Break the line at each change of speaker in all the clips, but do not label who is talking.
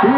พี่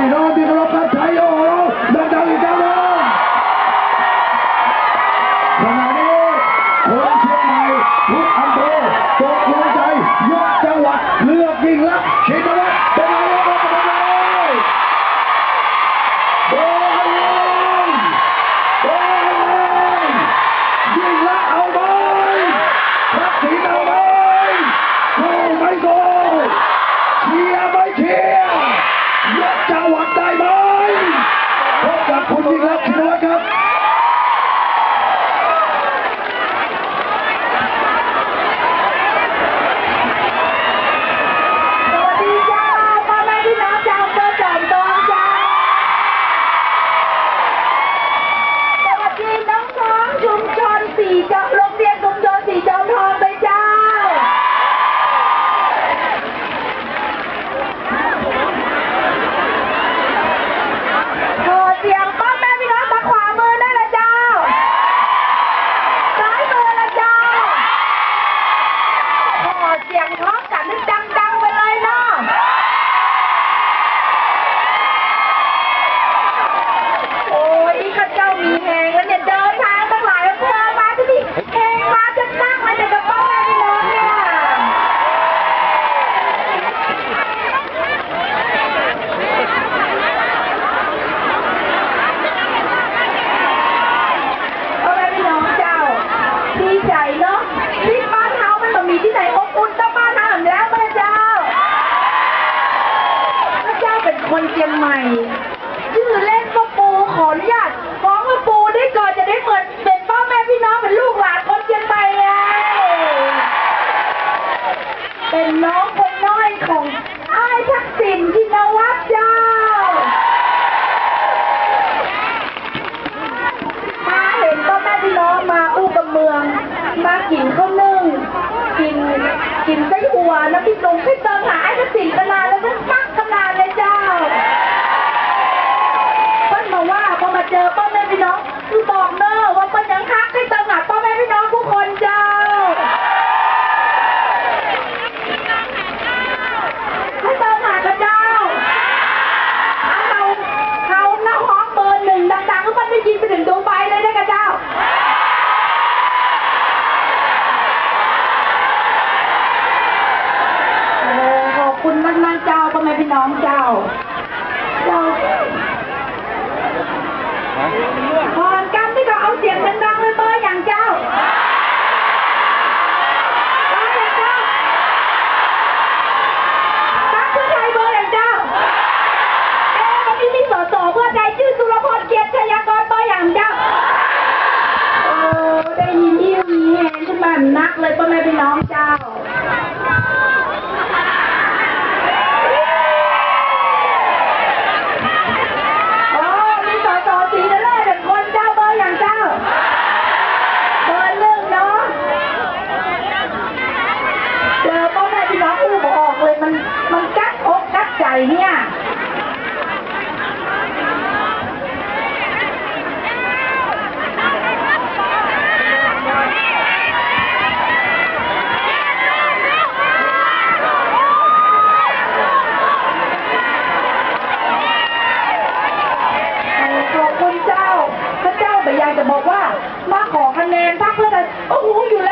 สียงพร้อมกันให้ดังๆไปเลยเนาะโอ้ยข้าเจ้ามีแหงแล้วเนี่ยเดินทางตั้งหลายอำเภอมาที่นี่แหงมาจะนั่งมาจะกระเป๋าแม่พี่น้องเนี่ยพ่อแม่พี่น้องเจ้าดีใจเนาะที่บ้านเฮามันต้องมีที่ไหนอบอุ่นต้องบ้านเฮาอยู่แล้วพระเจ้าพระเจ้าเป็น คนเชียงใหม่ ชื่อเล่นว่าปูขออนุญาตฟ้องว่าปูได้ก่อนจะได้เหมือนเป็นพ่อแม่พี่น้องเป็นลูกหลานคนเชียงใหม่ไงเป็นน้องคนน้อยของอ้ายทักษิณชินวัตรเจ้ามาเห็นพ่อแม่พี่น้องมาอู้กับเมือง มากินข้าวนึ่งกินกินไส้หัวน้ำพริกหนุ่มพี่เติมหาไอ้ทักษิณกันนานแล้วก็มักกันนานเลยเจ้า เพิ่นมาว่าพอมาเจอพ่อแม่พี่น้องคือบอกเนอะว่าเพิ่นยังคักให้เติมหาพ่อแม่พี่น้องทุกคนเจ้าให้เติมหากันเจ้าเขาเขาหน้าห้องเบอร์หนึ่งดังๆก็มันได้ยินไปถึงดูไบเลยได้กันเจ้า โอ้ขอบคุณมากๆเจ้าพ่อแม่พี่ น้องเจ้า เจ้าพรกรรมที่เขาเอาเสียงดังๆเลยเบอร์อย่างเจ้าเบอร์อย่างเจ้าตั้งเพื่อไทยเบอร์อย่างเจ้า เอ๊ะวันนี้มีสสเพื่อไทยชื่อสุรพลเกียรติชยากรเบอร์อย่างเจ้า โอ้ได้ยินที่มีแหงขึ้นมานักเลยพ่อแม่พี่น้องเจ้า โอ้มีสอสอสีนั่นแหละเป็นคนเจ้าเบอร์อย่างเจ้า เบอร์หนึ่งเนาะ เจอพ่อแม่พี่น้องอู้บอกออกเลยมันมันกักอกกักใจเนี่ย ขอบคุณเจะเจ้าแต่บอกว่ามาขอคะแนนพรรคเพื่อไทยโอ้โหอยู่แล้ว